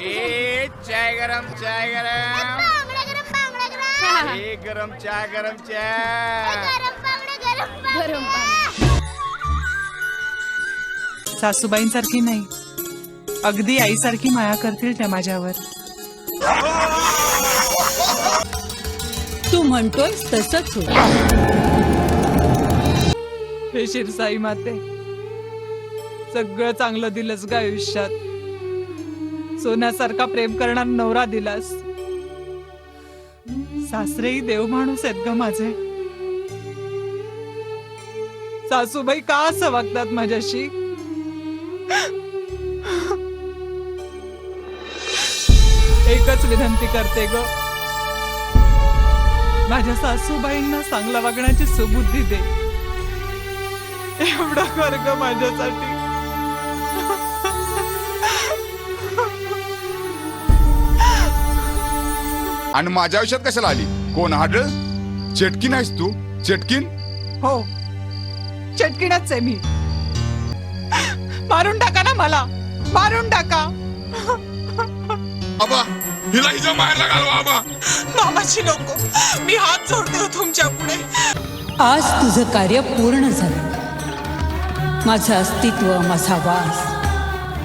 ए चाय गरम चाय गरम. बांगडा गरम बांगडा गरम. ए गरम चाय गरम चाय गरम बांगडा गरम गरम सासूबाईंसारखी नाही. अगदी आईसारखी माया करतील त्या माझ्यावर. तू म्हणतोय तसंच हे शिरसाई माते सगळं चांगलं दिलंस ग आयुष्यात. सोन्यासारखा प्रेम करणार नवरा दिलास. सासरेही देव माणूस आहेत ग माझे. सासूबाई का असं वागतात माझ्याशी? एकच विनंती करते ग. माझ्या सासूबाईंना चांगला वागण्याची सुबुद्धी दे. एवढा कर ग माझ्यासाठी. आणि माझ्या आयुष्यात कशाला आली? कोण हाडळ चेटकीन आहेस तू. चेटकीन हो. चटकीणच आहे मी. मारून टाका ना मला. मारून टाका. आबा हिला हिच्या माहेरला घालवा आबा. मामाची नको. मी हात जोडते हो तुमच्यापुढे. आज तुझं कार्य पूर्ण झालं. माझं अस्तित्व माझा वास.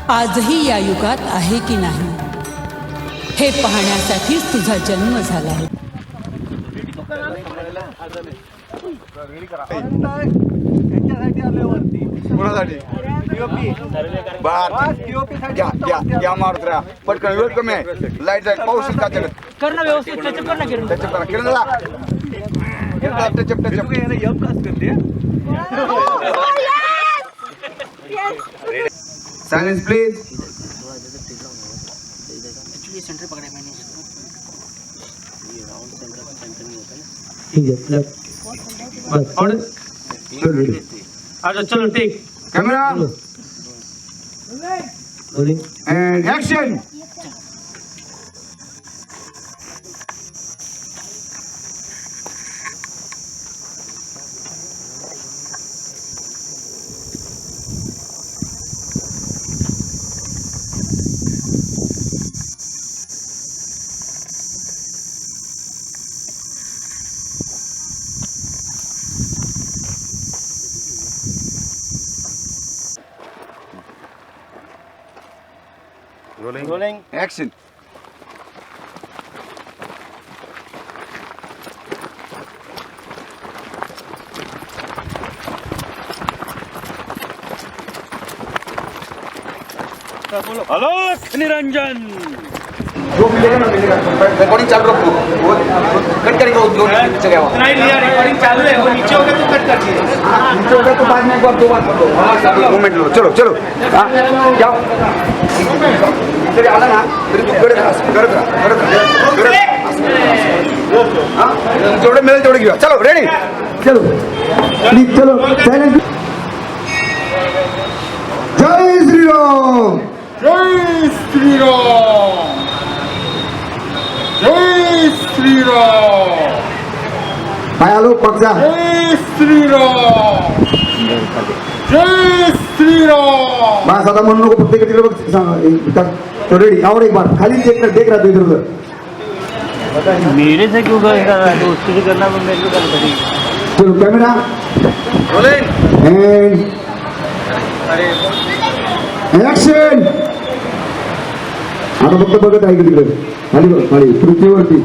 आजही या युगात आहे की नाही? हे पाहण्यासाठीच तुझा जन्म झाला पटकन वेळ कमी आहे. लाइट जाईल पाऊस का व्यवस्थित टचअप कर ना किरण. टचअप करा. किरण जा. Kiran touch up touch up. Silence please center पकड़ा मैंने इसको ये राउंड सेंटर सेंटर नहीं होता ना. अच्छा चलो ठीक. Camera and action rolling action hello Niranjan recording चालू रखो. वो कट करेंगे नीचे गया नहीं लिया रिकॉर्डिंग चालू है वो नीचे हो गया तो कट कर. दिए हाँ, नीचे होगा तो बाद में एक बार दो बार कर लो हाँ मोमेंट लो चलो चलो हाँ जाओ तरी आला ना तरी तू करत राहा करत राहा करत राहा करत राहा. हाँ जेवढे मिळेल तेवढे घेऊया चलो रेडी चलो प्लीज चलो सायलेंट जय श्रीराम जय श्रीराम पाय आलो पगजा जय श्रीराम जय श्रीराम बस आता म्हणू नको फक्त इकडे तिकडे बघ सांग, एक- टाक. तो रेडी आवड एक बार खाली देख देख रहा तू इधर उधर मेरे से क्यों कर रहा है तो उसके से करना वो मेरे को कर पड़ेगी चलो कॅमेरा ऍक्शन आता फक्त बघत आहे इकडे तिकडे खाली बघ खाली पृथ्वीवरती